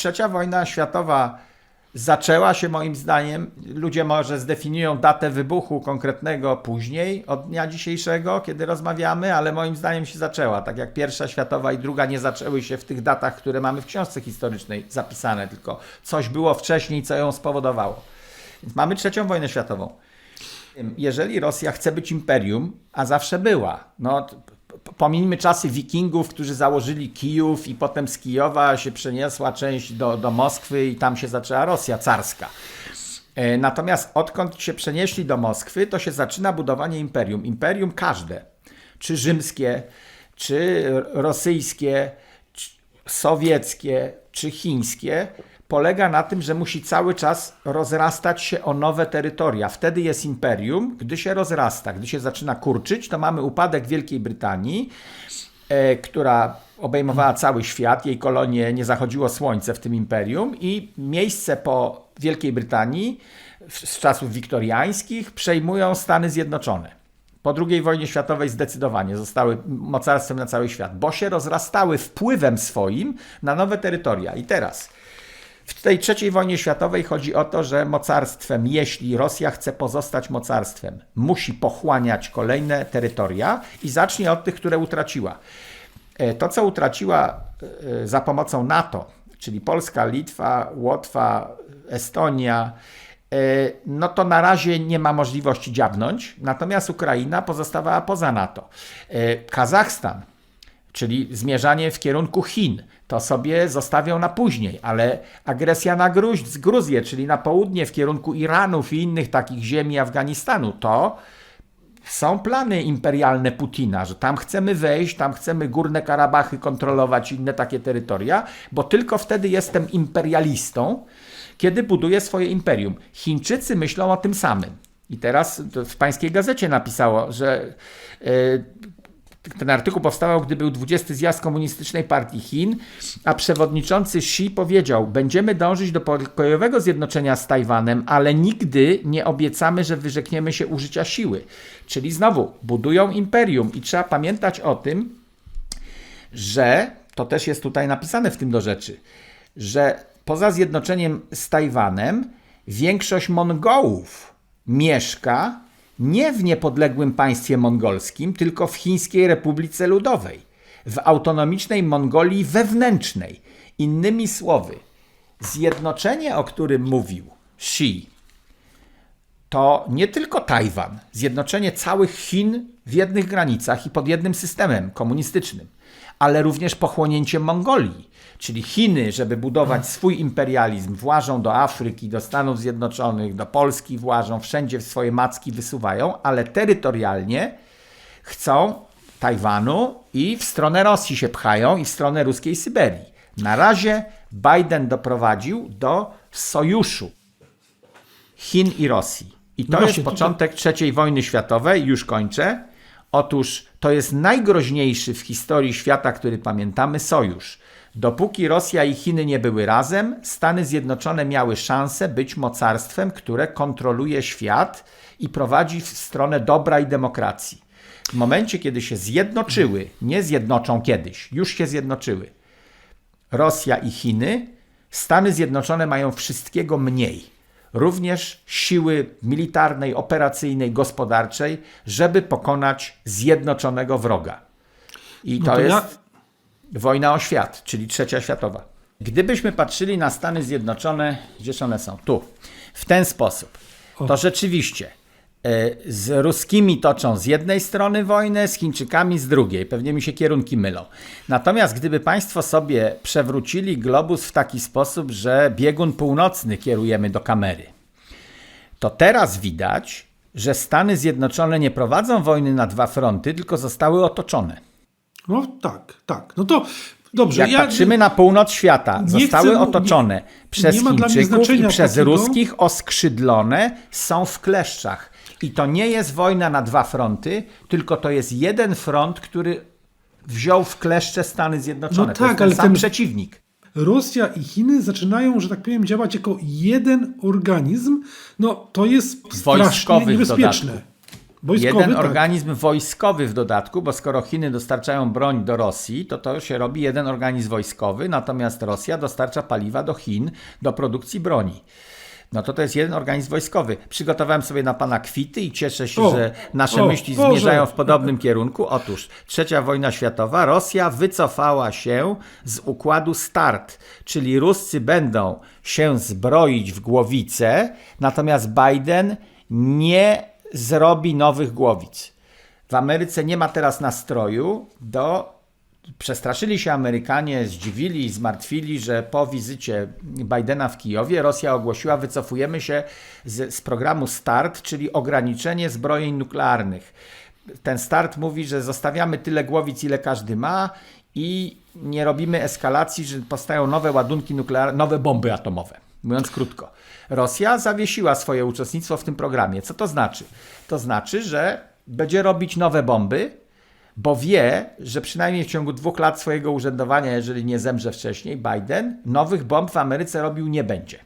trzecia wojna światowa zaczęła się moim zdaniem, ludzie może zdefiniują datę wybuchu konkretnego później od dnia dzisiejszego, kiedy rozmawiamy, ale moim zdaniem się zaczęła. Tak jak pierwsza światowa i druga nie zaczęły się w tych datach, które mamy w książce historycznej zapisane, tylko coś było wcześniej, co ją spowodowało. Więc mamy trzecią wojnę światową. Jeżeli Rosja chce być imperium, a zawsze była, no t- p- pomińmy czasy wikingów, którzy założyli Kijów i potem z Kijowa się przeniosła część do, do Moskwy i tam się zaczęła Rosja carska. E, Natomiast odkąd się przenieśli do Moskwy, to się zaczyna budowanie imperium. Imperium każde, czy rzymskie, czy rosyjskie, czy sowieckie, czy chińskie, polega na tym, że musi cały czas rozrastać się o nowe terytoria. Wtedy jest imperium, gdy się rozrasta, gdy się zaczyna kurczyć, to mamy upadek Wielkiej Brytanii, e, która obejmowała cały świat, jej kolonie nie zachodziło słońce w tym imperium i miejsce po Wielkiej Brytanii z czasów wiktoriańskich przejmują Stany Zjednoczone. Po II wojnie światowej zdecydowanie zostały mocarstwem na cały świat, bo się rozrastały wpływem swoim na nowe terytoria. I teraz w tej trzeciej wojnie światowej chodzi o to, że mocarstwem, jeśli Rosja chce pozostać mocarstwem, musi pochłaniać kolejne terytoria i zacznie od tych, które utraciła. E, To, co utraciła e, za pomocą NATO, czyli Polska, Litwa, Łotwa, Estonia, e, no to na razie nie ma możliwości dziabnąć, natomiast Ukraina pozostawała poza NATO. Kazachstan, czyli zmierzanie w kierunku Chin, to sobie zostawią na później, ale agresja na Gruź, Gruzję, czyli na południe w kierunku Iranów i innych takich ziemi Afganistanu, to są plany imperialne Putina, że tam chcemy wejść, tam chcemy Górne Karabachy kontrolować, inne takie terytoria, bo tylko wtedy jestem imperialistą, kiedy buduję swoje imperium. Chińczycy myślą o tym samym. I teraz w pańskiej gazecie napisało, że e, ten artykuł powstawał, gdy był 20 zjazd Komunistycznej Partii Chin, a przewodniczący Xi powiedział: Będziemy dążyć do pokojowego zjednoczenia z Tajwanem, ale nigdy nie obiecamy, że wyrzekniemy się użycia siły. Czyli znowu budują imperium i trzeba pamiętać o tym, że to też jest tutaj napisane w tym do rzeczy, że poza zjednoczeniem z Tajwanem większość Mongołów mieszka nie w niepodległym państwie mongolskim, tylko w Chińskiej Republice Ludowej, w autonomicznej Mongolii wewnętrznej. Innymi słowy, zjednoczenie, o którym mówił Xi, to nie tylko Tajwan, zjednoczenie całych Chin w jednych granicach i pod jednym systemem komunistycznym, ale również pochłonięcie Mongolii. Czyli Chiny, żeby budować swój imperializm, włażą do Afryki, do Stanów Zjednoczonych, do Polski włażą, wszędzie swoje macki wysuwają, ale terytorialnie chcą Tajwanu i w stronę Rosji się pchają i w stronę ruskiej Syberii. Na razie Biden doprowadził do sojuszu Chin i Rosji. I to No jest właśnie, to- początek trzeciej wojny światowej, już kończę. Otóż to jest najgroźniejszy w historii świata, który pamiętamy, sojusz. Dopóki Rosja i Chiny nie były razem, Stany Zjednoczone miały szansę być mocarstwem, które kontroluje świat i prowadzi w stronę dobra i demokracji. W momencie, kiedy się zjednoczyły, nie zjednoczą kiedyś, już się zjednoczyły, Rosja i Chiny, Stany Zjednoczone mają wszystkiego mniej. Również siły militarnej, operacyjnej, gospodarczej, żeby pokonać zjednoczonego wroga. I No to, to ja- jest wojna o świat, czyli trzecia światowa. Gdybyśmy patrzyli na Stany Zjednoczone, gdzież one są? Tu. W ten sposób. To rzeczywiście z ruskimi toczą z jednej strony wojnę, z Chińczykami z drugiej. Pewnie mi się kierunki mylą. Natomiast gdyby Państwo sobie przewrócili globus w taki sposób, że biegun północny kierujemy do kamery, to teraz widać, że Stany Zjednoczone nie prowadzą wojny na dwa fronty, tylko zostały otoczone. No tak, tak. No to dobrze. Jak ja, patrzymy na północ świata, zostały chcę otoczone nie- przez nie Chińczyków i przez takiego- ruskich oskrzydlone, są w kleszczach. I to nie jest wojna na dwa fronty, tylko to jest jeden front, który wziął w kleszcze Stany Zjednoczone. No to jest tak, ten ale sam ten- przeciwnik. Rosja i Chiny zaczynają, że tak powiem, działać jako jeden organizm. No to jest strasznie niebezpieczne. Wojskowy, jeden tak. organizm wojskowy w dodatku, bo skoro Chiny dostarczają broń do Rosji, to to się robi jeden organizm wojskowy, natomiast Rosja dostarcza paliwa do Chin do produkcji broni. No to to jest jeden organizm wojskowy. Przygotowałem sobie na pana kwity i cieszę się, O, że nasze o, myśli Boże. zmierzają w podobnym kierunku. Otóż trzecia wojna światowa, Rosja wycofała się z układu START, czyli Ruscy będą się zbroić w głowice, natomiast Biden nie zrobi nowych głowic. W Ameryce nie ma teraz nastroju do. Przestraszyli się Amerykanie, zdziwili, zmartwili, że po wizycie Bidena w Kijowie Rosja ogłosiła, wycofujemy się z, z programu START, czyli ograniczenie zbrojeń nuklearnych. Ten START mówi, że zostawiamy tyle głowic, ile każdy ma i nie robimy eskalacji, że powstają nowe ładunki nuklearne, nowe bomby atomowe. Mówiąc krótko, Rosja zawiesiła swoje uczestnictwo w tym programie. Co to znaczy? To znaczy, że będzie robić nowe bomby, bo wie, że przynajmniej w ciągu dwóch lat swojego urzędowania, jeżeli nie zemrze wcześniej, Biden nowych bomb w Ameryce robił nie będzie.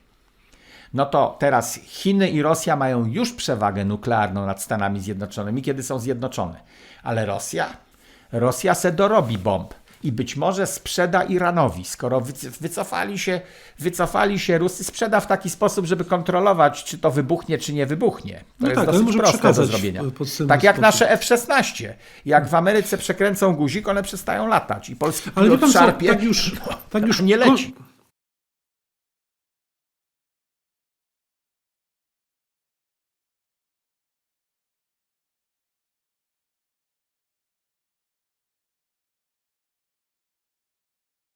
No to teraz Chiny i Rosja mają już przewagę nuklearną nad Stanami Zjednoczonymi, kiedy są zjednoczone. Ale Rosja? Rosja se dorobi bomb i być może sprzeda Iranowi, skoro wyc- wycofali się, wycofali się Rusy, sprzeda w taki sposób, żeby kontrolować, czy to wybuchnie, czy nie wybuchnie. To No jest tak, ale dosyć proste do zrobienia. Tak jak sposób. nasze F-16. Jak w Ameryce przekręcą guzik, one przestają latać i polski Ale pilot pan co, szarpie, tak już, tak już nie ko- leci.